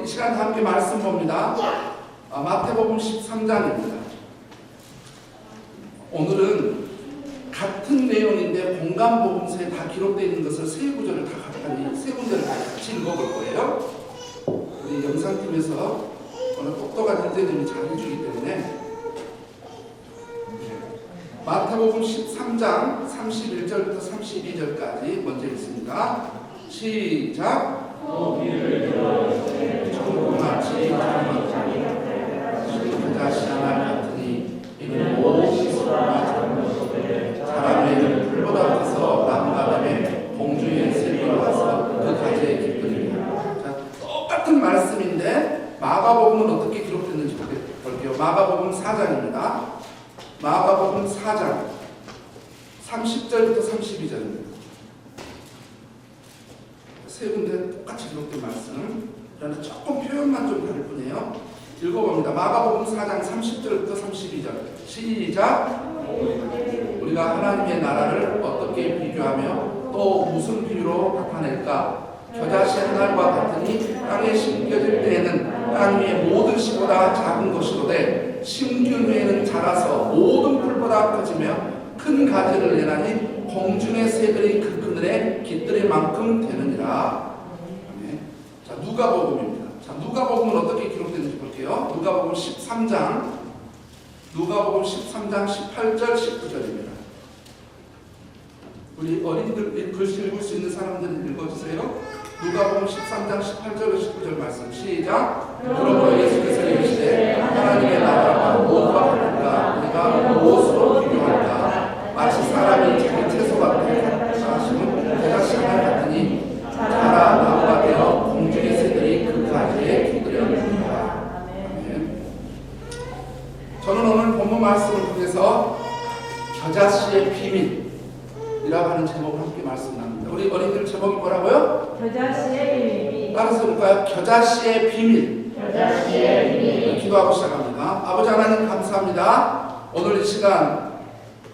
이 시간 함께 말씀 봅니다. 아, 마태복음 13장입니다. 오늘은 같은 내용인데 공간 복음서에 다 기록되어 있는 것을 세 구절을 다 같이 세 군데를 다 같이 읽어볼 거예요. 우리 영상팀에서 오늘 똑똑한 형제님이 잘 해주기 때문에 마태복음 13장 31절부터 32절까지 먼저 읽습니다. 시작. 마가복음은 어떻게 기록됐는지 볼게요. 마가복음 4장입니다. 마가복음 4장 30절부터 32절입니다. 세 군데 똑같이 기록된 말씀. 그러나 조금 표현만 좀 다를 뿐이에요. 읽어봅니다. 마가복음 4장 30절부터 32절. 시작. 우리가 하나님의 나라를 어떻게 비교하며 또 무슨 비유로 나타낼까? 겨자씨 한 날과 같으니 땅에 심겨질 때에는 땅 위의 모든 씨보다 작은 것이로되 심균 후에는 자라서 모든 풀보다 커지며 큰 가지를 내나니 공중의 새들이 그 그늘에 깃들일만큼 되느니라. 아멘. 자 누가복음입니다. 자 누가복음은 어떻게 기록되는지 볼게요. 누가복음 13장 누가복음 13장 18절 19절입니다. 우리 어린이들 글씨 읽을 수 있는 사람들은 읽어주세요. 누가복음 13장 18절 19절 말씀 시작. 그러므로 예수께서 이르시되 하나님의 나라가 무엇과 같은가 우리가 무엇으로 비교할까 마치 사람이 채소밭에 하시는 대가시 하나 같으니 자라 나무가 되어 공중의 새들이 그 가지에 기들였느니라. 아멘. 저는 오늘 본문 말씀을 통해서 겨자씨의 비밀이라고 하는 제목을 함께 말씀 나눕니다. 우리 어린이들 제목이 뭐라고요? 겨자씨의 비밀이 따라서 볼까요? 겨자씨의 비밀. 겨자씨의 비밀 기도하고 시작합니다. 아버지 하나님 감사합니다. 오늘 이 시간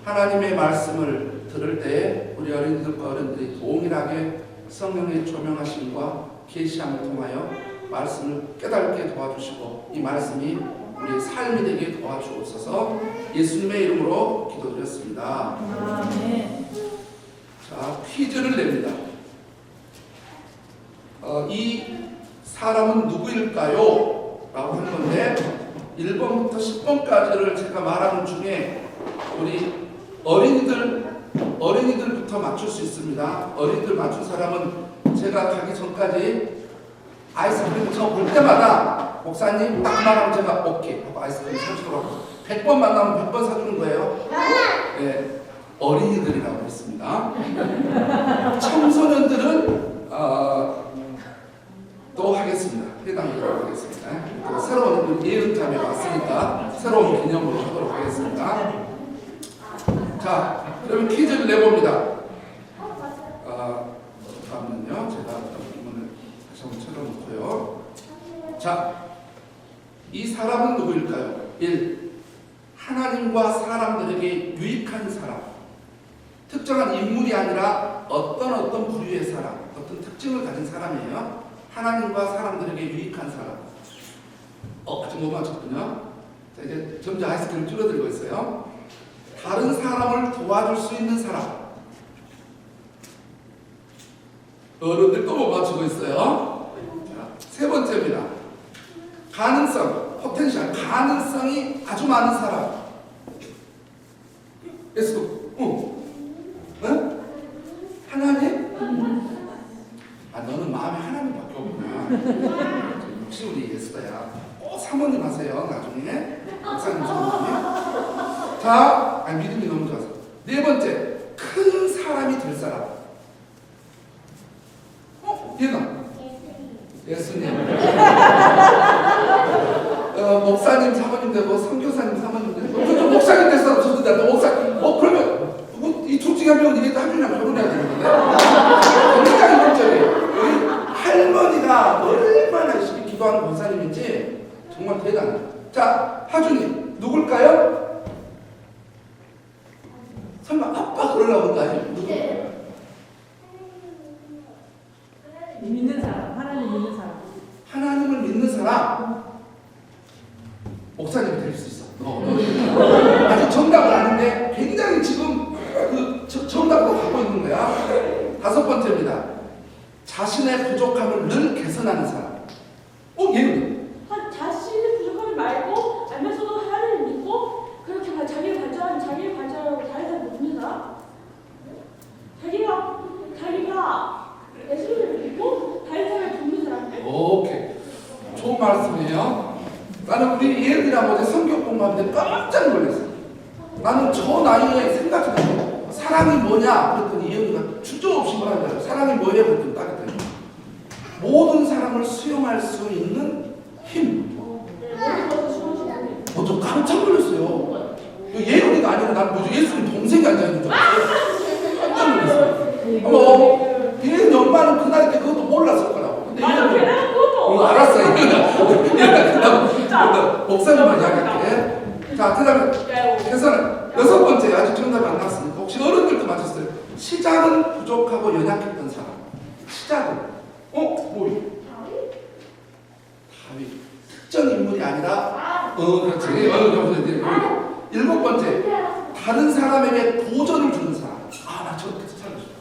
하나님의 말씀을 들을 때 우리 어린이들과 어른들이 동일하게 성령의 조명하심과 계시함을 통하여 말씀을 깨닫게 도와주시고 이 말씀이 우리의 삶이 되게 도와주옵소서 예수님의 이름으로 기도드렸습니다. 아멘 자, 퀴즈를 냅니다. 어, 이 사람은 누구일까요? 라고 하는 건데 1번부터 10번까지를 제가 말하는 중에 우리 어린이들 어린이들부터 맞출 수 있습니다. 어린이들 맞춘 사람은 제가 가기 전까지 아이스크림 저볼 때마다 목사님 딱 말하면 제가 오케이 하고 아이스크림 사주도록 하고 100번 만나면 100번 사주는 거예요. 네, 어린이들이라고 했습니다. 청소년들은 어, 또 하겠습니다. 해당되도록 하겠습니다. 또 새로운 예은tam에 왔으니까 새로운 개념으로 하도록 하겠습니다. 자, 그러면 퀴즈를 내봅니다. 어, 잠깐만요. 제가 문을 다시 한번 찾아놓고요. 자, 이 사람은 누구일까요? 1. 하나님과 사람들에게 유익한 사람. 특정한 인물이 아니라 어떤 어떤 부류의 사람, 어떤 특징을 가진 사람이에요. 하나님과 사람들에게 유익한 사람. 어, 아직 못 맞췄군요. 자, 이제 점점 아이스크림 줄어들고 있어요. 다른 도와줄 수 있는 사람. 어른들 또 못 맞추고 있어요. 자, 세 번째입니다. 가능성, 포텐셜, 가능성이 아주 많은 사람. 예수, 어, 응? 하나님? 아, 너는 마음에 하나님밖에 없구나. 역시 우리 예수다야. 꼭 사모님 하세요, 나중에. 목사님, 사모님. 자, 아, 믿음이 너무. 네 번째, 큰 사람이 될 사람. 어, 얘가. 예수님. 어, 목사님 사모님 되고 선교사님 사모님 되고 또 목사님 될 사람 저도 돼. 목사. 어 그러면 뭐, 이둘 중에 한 명은 이게 한 명이랑 결혼해야 되는 건데. 굉장히 문제예요. 우리 할머니가 얼마나 열심히 기도하는 권사님인지 정말 대단해. 자 하준이 누굴까요? 설마 아빠 그러려고 온거 아니에요? 누구? 믿는 사람 하나님 믿는 사람 하나님을 믿는 접근하는 사람. 어, 예언이. 한 자신의 부족함을 말고 알면서도 하나님을 믿고 그렇게 가- 자기를 발전하는 자기를 발전하고 다른 사람 못 믿는 사람 자기가 자기가 예수님을 믿고 다른 사람을 돕는 사람들 오케이. 말씀이에요. 나는 우리 어제 성경 공부하는데 깜짝 놀랐어. 나는 저 나이에 생각도. 사랑이 뭐냐? 그랬더니 예언이가 주저없이 말하더라고요. 사랑이 뭐예요? 그랬더니 딱 그랬더니 모든 사람을 수용할 수 있는 힘. 모든 것을 수용하시는 어, 저 깜짝 놀랐어요. 예언이가 아니라 난 뭐지? 예수님 동생이 앉아있는 줄. 깜짝 놀랐어요. 어머, 예언이 엄마는 그날 때 그것도 몰랐을 거라고. 근데 예언이 어, 알았어. 얘가 얘가 진짜. 그다음 목사님만 이야기할게. 자, 그 다음에 야, 계산은 여섯 번째 아직 정답이 안 나왔으니까 혹시 어른들도 맞췄어요? 시작은 부족하고 연약했던 사람. 시작은 어 뭐요? 다윗. 특정 인물이 아니라 어 그렇지. 어 그렇지. 이제 여기. 일곱 번째 다른 사람에게 도전을 주는 사람. 아나 저렇게 살고 싶어.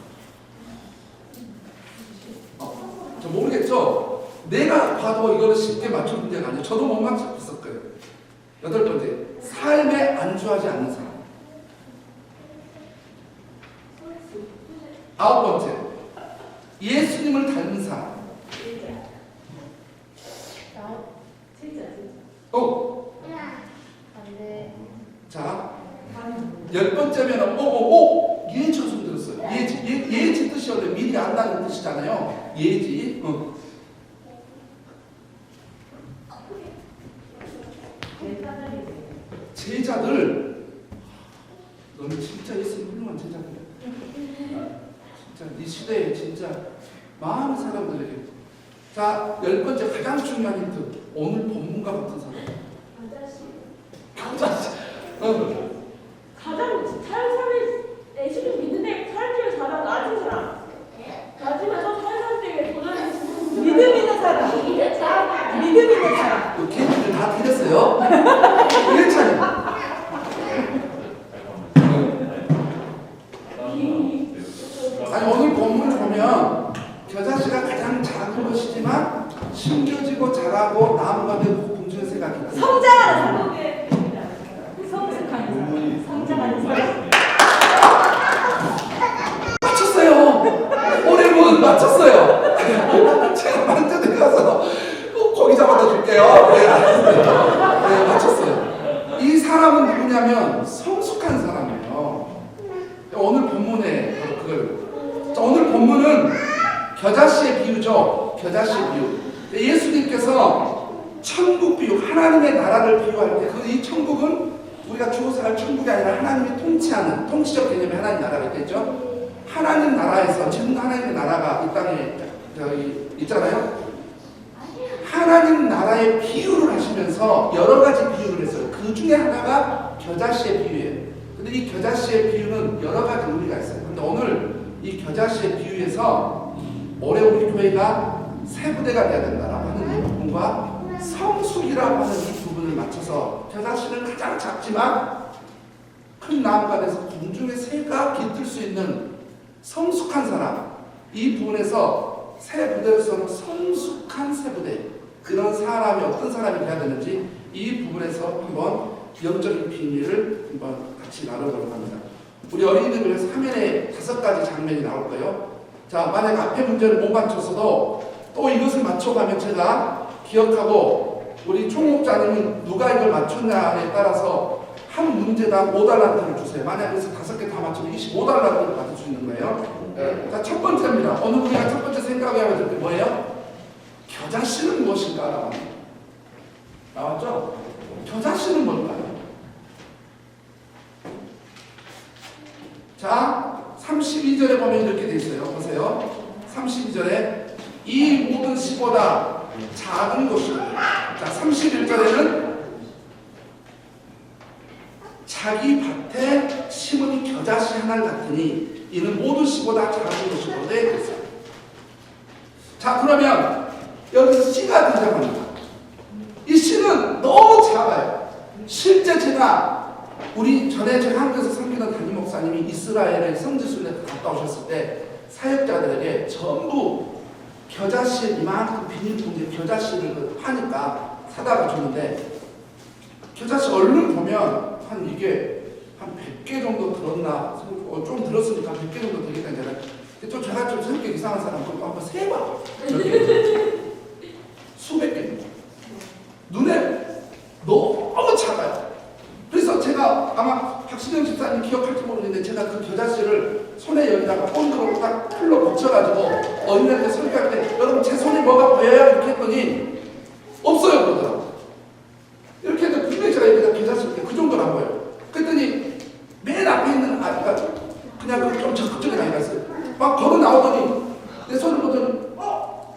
어, 저 모르겠죠? 내가 봐도 이거는 쉽게 맞출 문제가 아니에요. 저도 못 맞췄을 거예요. 여덟 번째, 삶에 안주하지 않는 사람. 아홉 번째, 예수님을 닮은 사람. 진짜 어. 자, 열 번째면 오, 오, 오, 예지 손 들었어요. 예지, 예, 예지 뜻이 원래 미리 안다는 뜻이잖아요. 예지. 어. 제자들, 너는 진짜 예수님 훌륭한 제자들이야. 진짜 이 시대에 진짜 많은 사람들에게. 자, 열 번째 가장 중요한 힌트. 오늘 본문과 같은 사람. 아저씨 어. 가장 다른 사람이 예수님 믿는데 사람 중에 가장 낮은 사람 낮으면서 다른 사람들에게 도전을 믿음 있는 사람. 믿음 있는 사람. 그 걔네들 다 드렸어요. 1차는. 아니 오늘 본문을 보면 겨자씨가 가장 작은 것이지만 심겨지고 자라고 나무가 되고 공중에 새가 있다. 성장하는 사람. 성숙한 사람. 성장하는 사람. 맞췄어요. 올해분 맞췄어요. 제가 만져내 가서 꼭 고기 잡아다 줄게요. 네, 알았어요. 네, 맞췄어요. 이 사람은 누구냐면 성숙한 사람이에요. 오늘 본문에 바로 그걸. 자, 오늘 본문은 겨자씨의 비유죠. 겨자씨의 비유. 예수님께서 천국 비유, 하나님의 나라를 비유할 때, 그 이 천국은 우리가 죽어서 갈 천국이 아니라 하나님이 통치하는, 통치적 개념의 하나님 나라가 있겠죠. 하나님 나라에서 지금 하나님의 나라가 이 땅에 저기 있잖아요. 하나님 나라의 비유를 하시면서 여러 가지 비유를 했어요. 그 중에 하나가 겨자씨의 비유예요. 근데 이 겨자씨의 비유는 여러 가지 의미가 있어요. 근데 오늘 이 겨자씨의 비유에서 올해 우리 교회가 세 부대가 돼야 된다라고 하는 이 부분과 성숙이라고 하는 이 부분을 맞춰서 겨자씨는 가장 작지만 큰 나무가 돼서 공중에 새가 깃들 수 있는 성숙한 사람 이 부분에서 새 부대로서는 성숙한 새 부대 그런 사람이 어떤 사람이 돼야 되는지 이 부분에서 한번 영적인 비밀을 한번 같이 나눠보려고 합니다. 우리 어린이들 위해서 화면에 다섯 가지 장면이 나올 거예요. 자, 만약 앞에 문제를 못 맞췄어도 또 이것을 맞춰가면 제가 기억하고 우리 총목자님은 누가 이걸 맞췄냐에 따라서 한 문제당 5달란트를 주세요. 만약 그래서 다섯 개 다 맞추면 25달란트를 받을 수 있는 거예요. 네. 자, 첫 번째입니다. 오늘 우리가 첫 번째 생각해야 될 게 뭐예요? 겨자 씨는 무엇인가? 라고 합니다. 나왔죠? 겨자씨는 뭘까요? 자, 32절에 보면 이렇게 돼 있어요. 보세요. 32절에 이 모든 씨보다 작은 것이고 자, 31절에는 자기 밭에 심은 겨자씨 하나 같으니 이는 모든 씨보다 작은 것이고 네. 자, 그러면 여기서 씨가 등장합니다. 이 씨는 너무 작아요. 실제 제가 우리 전에 제가 한국에서 섬기던 담임 목사님이 이스라엘의 성지순례 갔다 오셨을 때 사역자들에게 전부 겨자씨 이만큼 비닐봉지에 겨자씨를 그 파니까 사다가 줬는데 겨자씨 얼른 보면 한 이게 한 100개 정도 들었나 어, 좀 들었으니까 100개 정도 되겠다 근데 좀 제가 좀 성격 이상한 사람 한번 세봐? 수백 개 눈에 너무 작아요. 그래서 제가 아마 박신영 집사님 기억할지 모르겠는데 제가 그 겨자씨를 손에 여기다가 본드로 딱 풀로 붙여가지고 어린이한테 설교할 때 여러분 제 손이 뭐가 보여요? 이렇게 했더니 없어요 그러더라고 이렇게 해도 분명히 제가 여기다 겨자씨 그 정도는 안 보여요. 그랬더니 맨 앞에 있는 아이가 그냥 그좀 적극적으로 나가갔어요. 막 걸어 나오더니 내 손을 보더니 어?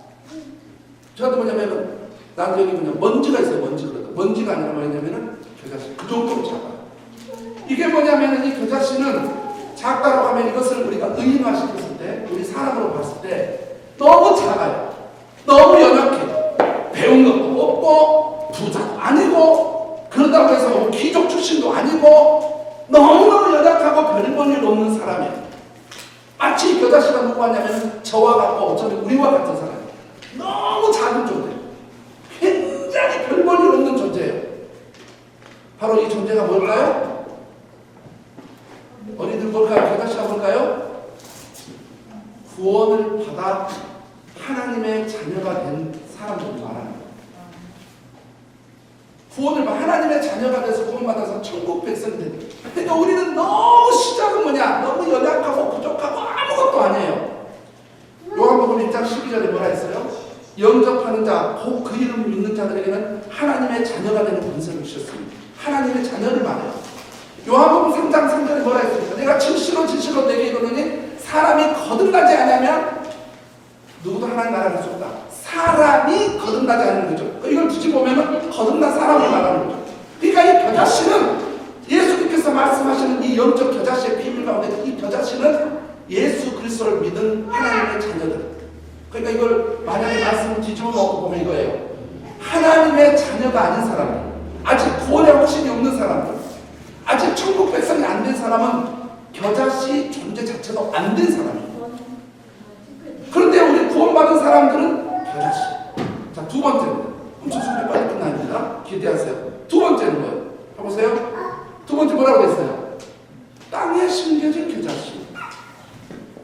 저한테 뭐냐면은 여기 그냥 먼지가 있어요 먼지 그러다 먼지가 아니라 뭐냐면은 겨자씨 그 정도로 작아요 이게 뭐냐면은 이 겨자씨는 작다고 하면 이것을 우리가 의인화시켰을 때 우리 사람으로 봤을 때 너무 작아요. 너무 연약해. 배운 것도 없고 부자도 아니고 그렇다고 해서 뭐 귀족 출신도 아니고 너무너무 연약하고 별볼일 없는 사람이에요. 마치 이 겨자씨가 누구 하냐면 저와 같고 어쩌면 우리와 같은 사람이에요. 너무 작은 존재 굉장히 별 볼 일 없는 존재예요 바로 이 존재가 뭘까요? 어린이들 뭘까요? 겨자씨가 뭘까요? 구원을 받아 하나님의 자녀가 된 사람들을 말하는 구원을 받아 하나님의 자녀가 돼서 구원받아서 천국 백성이 된다 그러니까 우리는 너무 시작은 뭐냐 너무 연약하고 부족하고 아무것도 아니에요 요한복음 1장 12절에 뭐라 했어요? 영접하는 자, 곧 그 이름을 믿는 자들에게는 하나님의 자녀가 되는 권세를 주셨습니다. 하나님의 자녀를 말해요. 요한복음 3장 3절에 뭐라 했습니까? 내가 진실로 진실로 내게 이르노니 사람이 거듭나지 않으면 누구도 하나님 나라를 없다. 사람이 거듭나지 않는 거죠. 이걸 뒤집어보면 거듭난 사람을 말하는 거죠. 그러니까 이 겨자씨는 예수님께서 말씀하시는 이 영적 겨자씨의 비밀 가운데 이 겨자씨는 예수 그리스도를 믿은 하나님의 자녀들. 그러니까 이걸 만약에 말씀을 뒤집어 놓고 보면 이거예요. 하나님의 자녀가 아닌 사람, 아직 구원의 확신이 없는 사람들, 아직 천국 백성이 안 된 사람은 겨자씨 존재 자체도 안 된 사람이에요. 그런데 우리 구원받은 사람들은 겨자씨. 자, 두 번째는 엄청 소리 빨리 끝납니다. 기대하세요. 두 번째는 뭐예요? 해보세요. 두 번째 뭐라고 했어요? 땅에 심겨진 겨자씨.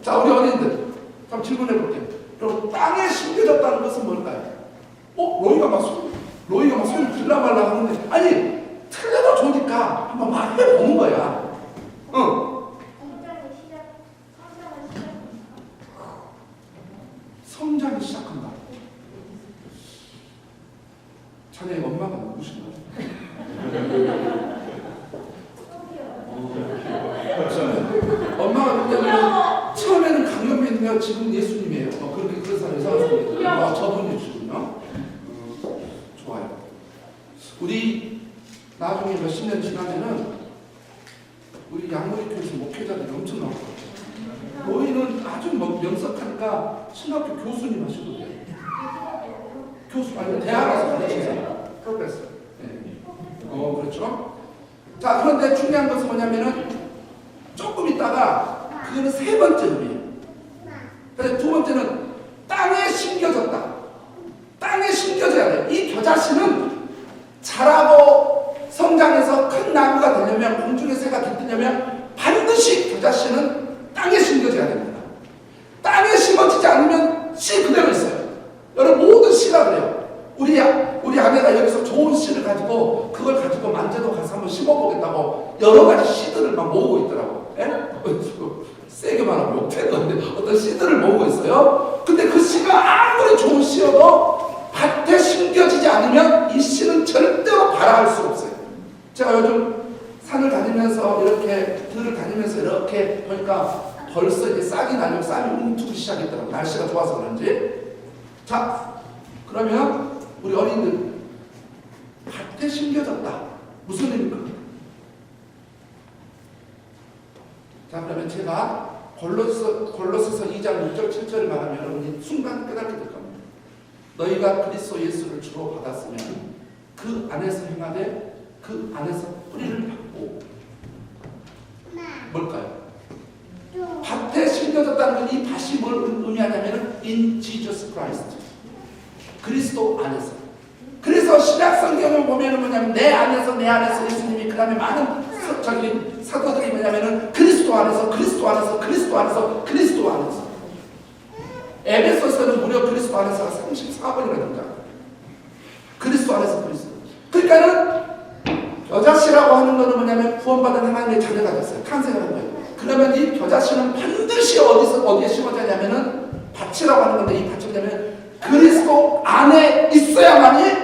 자, 우리 어린이들 한번 질문해 볼게요. 그럼 땅에 심겨졌다는 것은 뭘까요? 어? 로이가 막 손, 로이가 막 손을 들라말라 하는데 아니 틀려도 좋으니까 한번 말해 보는 거야. 응. 성장이 시작한다. 자네 엄마가 누구신가요? 엄마가 누구냐면 처음에는 강연배인데요. 지금 예수님이에요. 어, 그렇게 그런 사람 이상한 사람이 아, 저분이시군요. 음, 좋아요. 우리 나중에 몇십 년 지나면은 우리 양모리 교회에서 목회자들이 엄청 나올 거예요. 너희는 아주 뭐 명석하니까 신학교 교수님 하셔도 돼요. 교수 아니면 대학 가서 가르치세요. 프로페서. 네. 어 그렇죠. 자 그런데 중요한 것은 뭐냐면은 조금 있다가 그거는 세 번째 의미예요. 근데 두 번째는 땅에 심겨졌다. 땅에 심겨져야 돼요. 이 겨자씨는 자라고 성장해서 큰 나무가 되려면 공중의 새가 깃드려면 반드시 겨자씨는 땅에 심겨져야 됩니다. 땅에 심어지지 않으면 씨 그대로 있어요. 여러분 모든 씨가 그래요. 우리 아- 우리 아내가 여기서 좋은 씨를 가지고 그걸 가지고 만재도 가서 한번 심어보겠다고 여러 가지 씨들을 막 모으고 있더라고. 예? 어, 세게 말하면 못되는데 어떤 씨들을 모으고 있어요. 근데 그 씨가 아무리 좋은 씨여도 밭에 심겨지지 않으면 이 씨는 절대로 발화할 수 없어요. 제가 요즘 산을 다니면서 이렇게 들을 다니면서 이렇게 보니까 벌써 이제 싹이 나려고 싹이 움트기 시작했더라고 날씨가 좋아서 그런지 자 그러면 우리 어린이들 밭에 심겨졌다 무슨 의미입니까? 자 그러면 제가 골로스, 골로스서 2장 6절 7절을 말하면 여러분이 순간 깨닫게 될 겁니다 너희가 그리스도 예수를 주로 받았으면 그 안에서 행하되 그 안에서 뿌리를 받고 뭘까요? 밭에 심겨 빚어졌다는 건 이 밭이 뭘 의미하냐면은 in Jesus Christ. 그리스도 안에서. 신약 성경을 보면은 뭐냐면 내 안에서 내 안에서 예수님이 그 다음에 많은 서, 저기 사도들이 뭐냐면은 그리스도 안에서 그리스도 안에서 그리스도 안에서 그리스도 안에서. 에베소서는 무려 그리스도 안에서가 34번이나 등장. 그리스도 안에서 그리스도. 그러니까는 겨자씨라고 하는 거는 뭐냐면 구원받은 하나님의 자녀가 됐어요. 탄생하는 거예요. 그러면 이 겨자씨는 반드시 어디서 어디에 심어져야 하냐면은 밭이라고 하는 건데 이 밭이 뭐냐면 그리스도 안에 있어야만이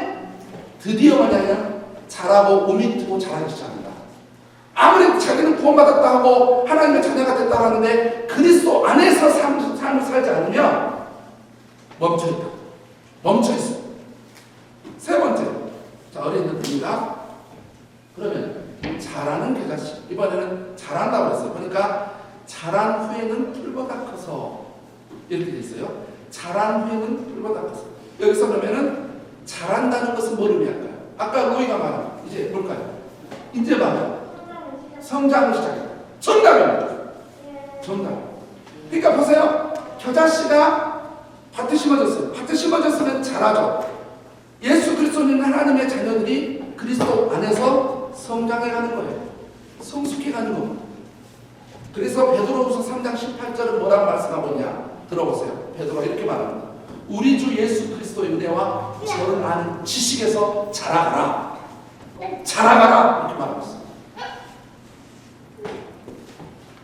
드디어 뭐냐면 자라고 우미 트고 자라기 시작합니다. 아무리 자기는 구원받았다 하고 하나님의 자녀가 됐다 하는데 그리스도 안에서 삶, 삶을 살지 않으면 멈춰있다. 멈춰있어. 세 번째. 자, 어린이들입니다. 그러면 자라는 겨자씨. 이번에는 자란다고 했어요. 그러니까 자란 후에는 풀보다 커서 이렇게 돼 있어요. 자란 후에는 풀보다 커서. 여기서 그러면은 자란다는 것은 뭘 의미할까요? 아까 로이가 말한 이제 뭘까요? 이제 말한 성장을 시작. 성장을 시작해. 정답입니다. 예. 정답. 그러니까 보세요. 겨자씨가 밭에 심어졌어요. 밭에 심어졌으면 자라죠. 예수 그리스도는 하나님의 자녀들이 그리스도 안에서 성장해 가는 거예요. 성숙해 가는 겁니다. 그래서 베드로후서 3장 18절은 뭐라고 말씀하고 있냐? 들어보세요. 베드로가 이렇게 말합니다. 우리 주 예수 그리스도 의 은혜와 저를 아는 지식에서 자라가라. 자라가라. 이렇게 말하고 있어요.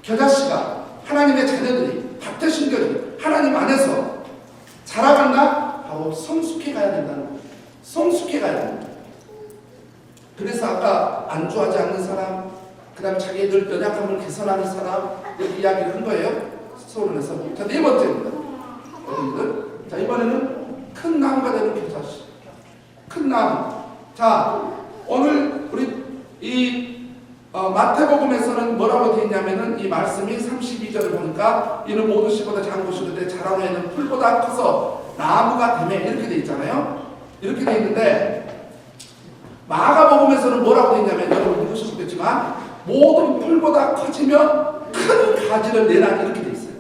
겨자씨가 하나님의 자녀들이 밭에 심겨진 하나님 안에서 자라간다? 바로 성숙해 가야 된다는 거예요. 성숙해 가야 됩니다. 그래서 아까 안주하지 않는 사람, 그 다음에 자기들 연약함을 개선하는 사람, 이렇게 이야기를 한 거예요. 서론에서. 자, 네 번째입니다. 어린이들. 자, 이번에는 큰 나무가 되는 겨자씨. 큰 나무. 자, 오늘 우리 이 어, 마태복음에서는 뭐라고 되어 있냐면은 이 말씀이 32절을 보니까 이는 모든 씨보다 작은 것이는데 자라로 에는 풀보다 커서 나무가 되매 이렇게 되어 있잖아요. 이렇게 되어 있는데 마가복음에서는 뭐라고 되어 있냐면 여러분 읽으셨겠지만 모든 풀보다 커지면 큰 가지를 내나니 이렇게 되어 있어요.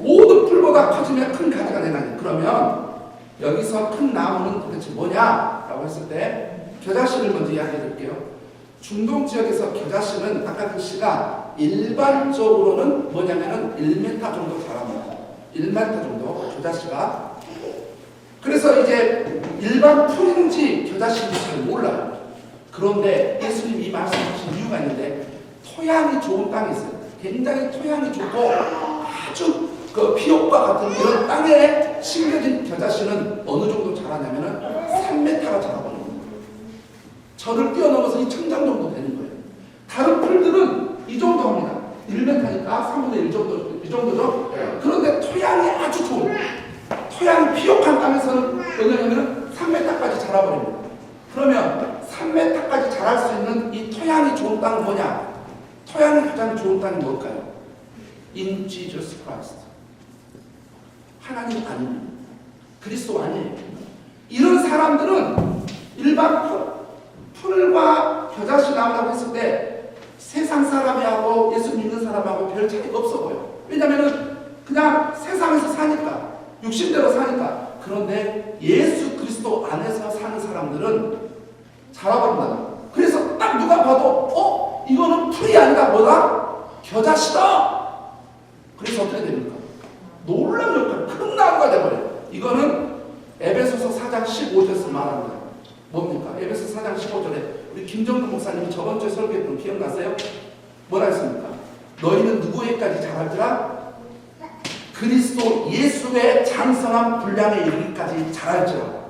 모든 풀보다 커지면 큰 가지가 내나니 그러면 여기서 큰 나무는 도대체 뭐냐 라고 했을 때 겨자씨를 먼저 이야기해 드릴게요. 중동 지역에서 겨자씨는 아까 그 씨가 일반적으로는 뭐냐면은 1m 정도 자랍니다. 1m 정도 겨자씨가 그래서 이제 일반 풀인지 겨자씨인지 잘 몰라요. 그런데 예수님이 이 말씀하신 이유가 있는데 토양이 좋은 땅이 있어요. 굉장히 토양이 좋고 아주 그 피옥과 같은 이런 땅에 심겨진 겨자씨는 어느 정도 자라냐면은 3m가 자라버려요. 저를 뛰어넘어서 이 천장 정도 되는 거예요. 다른 풀들은 이 정도 합니다. 1m니까 3분의 1 정도, 이 정도죠? 그런데 토양이 아주 좋은, 토양이 비옥한 땅에서는 뭐냐면 3m까지 자라버립니다. 그러면 3m까지 자랄 수 있는 이 토양이 좋은 땅은 뭐냐? 토양이 가장 좋은 땅이 뭘까요? In Jesus Christ. 하나님 아닙니다. 그리스도 아니에요. 이런 사람들은 일반 풀, 풀과 겨자씨 나무라고 했을 때 세상 사람이하고 예수 믿는 사람하고 별 차이가 없어 보여. 왜냐면은 그냥 세상에서 사니까 육신대로 사니까 그런데 예수 그리스도 안에서 사는 사람들은 자라버린다. 그래서 딱 누가 봐도 어 이거는 풀이 아니라 뭐다 겨자씨다. 그래서 어떻게 됩니까? 놀라운 역할, 큰 나무가 돼버려요. 이거는 에베소서 4장 15절에서 말합니다. 뭡니까? 에베소 4장 15절에 우리 김정도 목사님이 저번 주에 설교했던 기억나세요? 뭐라 했습니까? 너희는 누구에까지 자랄지라? 그리스도 예수의 장성한 분량에 이르기까지 자랄지라.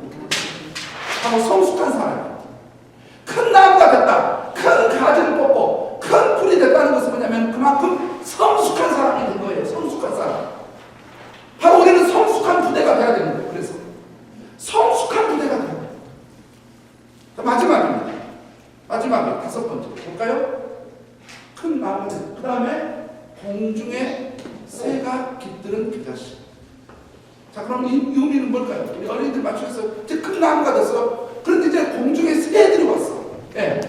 바로 성숙한 사람. 큰 나무가 됐다. 큰 가지를 뽑고 큰 풀이 됐다는 것은 뭐냐면 그만큼 성숙한 사람이 된 거예요. 성숙한 사람. 바로 우리는 성숙한 부대가 돼야 되는 거예요. 그래서 성숙한 부대가 돼야 돼요. 자, 마지막입니다. 마지막에 다섯 번째 볼까요? 큰 나무. 그 다음에 공중에 새가 깃드는 겨자씨. 자, 그럼 이, 이 의미는 뭘까요? 우리 어린이들 맞추셔서 이제 큰 나무가 됐어. 그런데 이제 공중에 새들이 왔어. 예.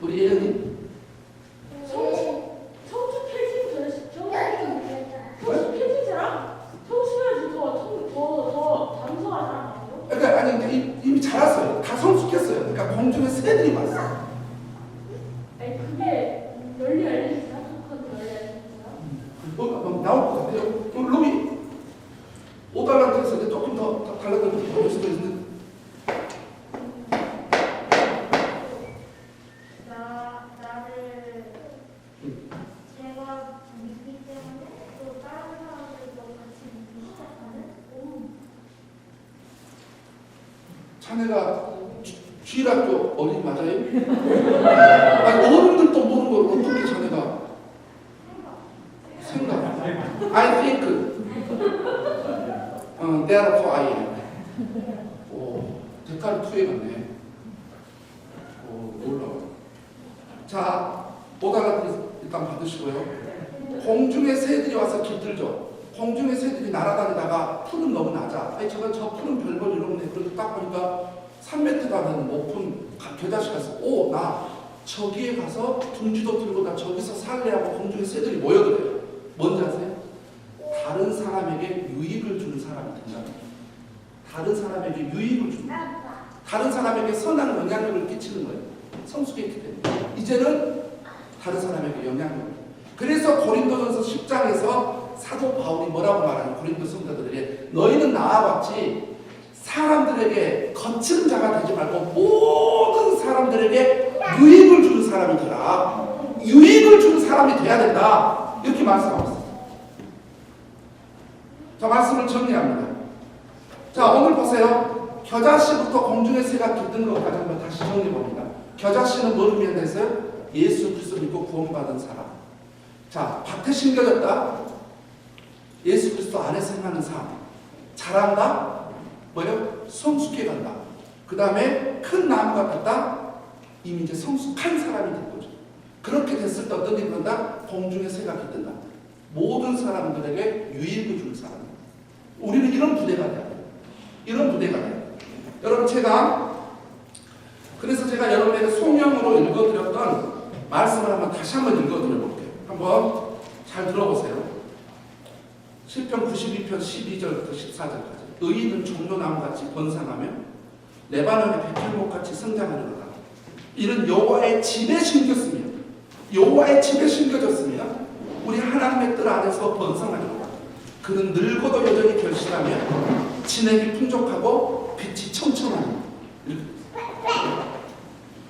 우리 예은이 성숙해지기 전에 이, 이미 자랐어요. 다 성숙했어요. 그러니까 공중에 새들이 왔어. 아니 그게 널리 알려졌어요? 속한 널리 알려졌어요? 어, 어, 나올 것 같아요. 어, 로비 5달란트에서 이제 조금 더, 더 달라들 볼 수도 있는 나 나를 제가 믿기 때문에 또 다른 사람들도 같이 믿기 시작하는. 자네가 주- 주일학교 어린이 맞아요? 아니 어른들도 모르는 걸 어떻게 자네가 생각 I think 어, therefore I am 오, 데카르 투에 갔네 오, 놀라워 자, 오달라트 일단 받으시고요 공중의 새들이 와서 깃들죠 공중의 새들이 날아다니다가 푸른 너무 낮아. 아니 저건 저 푸른 별걸 이러네. 그래도 딱 보니까 3m 가는 높은 가- 겨자씨 가서 오 나 저기에 가서 둥지도 들고 나 저기서 살래 하고 공중의 새들이 모여들어요. 뭔지 아세요? 다른 사람에게 유익을 주는 사람이 된다. 다른 사람에게 유익을 주는 거예요. 다른 사람에게 선한 영향력을 끼치는 거예요. 성숙했기 때문에. 이제는 다른 사람에게 영향력을. 그래서 고린도전서 10장에서 사도 바울이 뭐라고 말하는 고린도 성도들에게 너희는 나와 같이 사람들에게 거친 자가 되지 말고 모든 사람들에게 유익을 주는 사람이 되라. 유익을 주는 사람이 돼야 된다. 이렇게 말씀하고 있어요. 자, 말씀을 정리합니다. 자, 오늘 보세요. 겨자씨부터 공중의 새가 깃든 것까지 한번 다시 정리해 봅니다. 겨자씨는 뭐를 의미했어요? 예수 그리스도 믿고 구원받은 사람. 자, 밭에 심겨졌다. 예수 그리스도 안에서 행하는 삶. 자란다. 뭐요? 성숙해 간다. 그 다음에 큰 나무가 됐다. 이미 이제 성숙한 사람이 된 거죠. 그렇게 됐을 때 어떤 일이 일어난다? 공중의 새가 깃든다. 모든 사람들에게 유익을 주는 사람. 우리는 이런 부대가 돼요. 이런 부대가 돼요. 여러분 제가 그래서 제가 여러분에게 소명으로 읽어드렸던 말씀을 한번 다시 한번 읽어드려 볼게요. 한번 잘 들어보세요. 시편 92편 12절부터 14절까지 의인은 종려나무같이 번성하며 레바논의 백향목같이 성장하리로다. 이는 여호와의 집에 심겼으며 여호와의 집에 심겨졌으며 우리 하나님의 뜰 안에서 번성하리로다. 그는 늙어도 여전히 결실하며 진액이 풍족하고 빛이 청청하니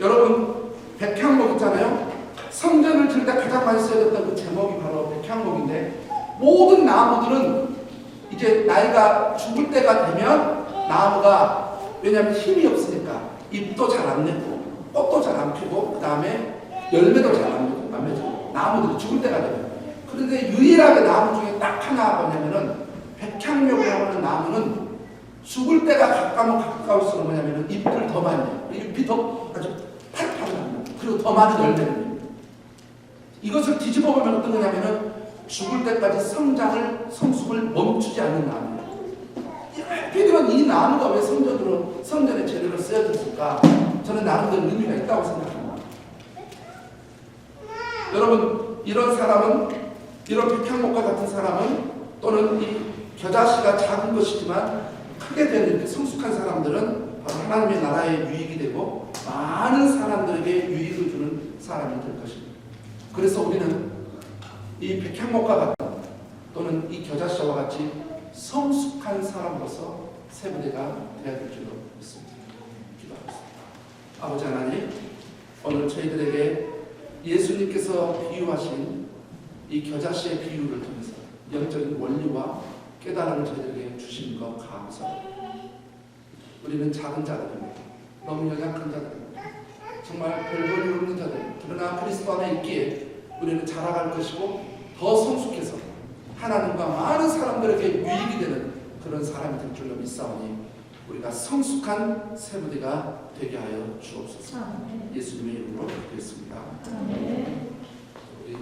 여러분 백향목 있잖아요. 성전을 들 때 가장 많이 쓰여졌던 그 제목이 바로 백향목인데 모든 나무들은 이제 나이가 죽을 때가 되면 나무가 왜냐하면 힘이 없으니까 잎도 잘 안 내고 꽃도 잘 안 피고 그 다음에 열매도 잘안 맺고 나무들이 죽을 때가 되면 그런데 유일하게 나무 중에 딱 하나 뭐냐면은 백향목이라고 하는 나무는 죽을 때가 가까우면 가까울수록 뭐냐면은 잎을 더 많이 내요. 잎이 더 아주 팔팔 납니다. 그리고 더 많은 열매를 냅니다. 이것을 뒤집어 보면 어떤 거냐면은 죽을 때까지 성장을 성숙을 멈추지 않는 나무예요. 하필이면 이 나무가 왜 성전으로 성전의 재료로 쓰여졌을까? 저는 나름대로 의미가 있다고 생각합니다. 여러분 이런 사람은 이런 백향목과 같은 사람은 또는 이 겨자씨가 작은 것이지만 크게 되는 성숙한 사람들은 바로 하나님의 나라의 유익이 되고 많은 사람들에게 유익을 주는 사람이 될 것입니다. 그래서 우리는 이 백향목과 같은 또는 이 겨자씨와 같이 성숙한 사람으로서 세부대가 되어야 될 줄로 믿습니다. 기도하겠습니다. 아버지 하나님, 오늘 저희들에게 예수님께서 비유하신 이 겨자씨의 비유를 통해서 영적인 원리와 깨달음을 저희들에게 주신 것 감사합니다. 우리는 작은 자들입니다. 너무 연약한 자들입니다. 정말 별볼일 없는 자들. 그러나 그리스도 안에 있기에 우리는 자라갈 것이고 더 성숙해서 하나님과 많은 사람들에게 유익이 되는 그런 사람이 될 줄로 믿사오니 우리가 성숙한 세부대가 되게 하여 주옵소서. 예수님의 이름으로 기도했습니다. 우리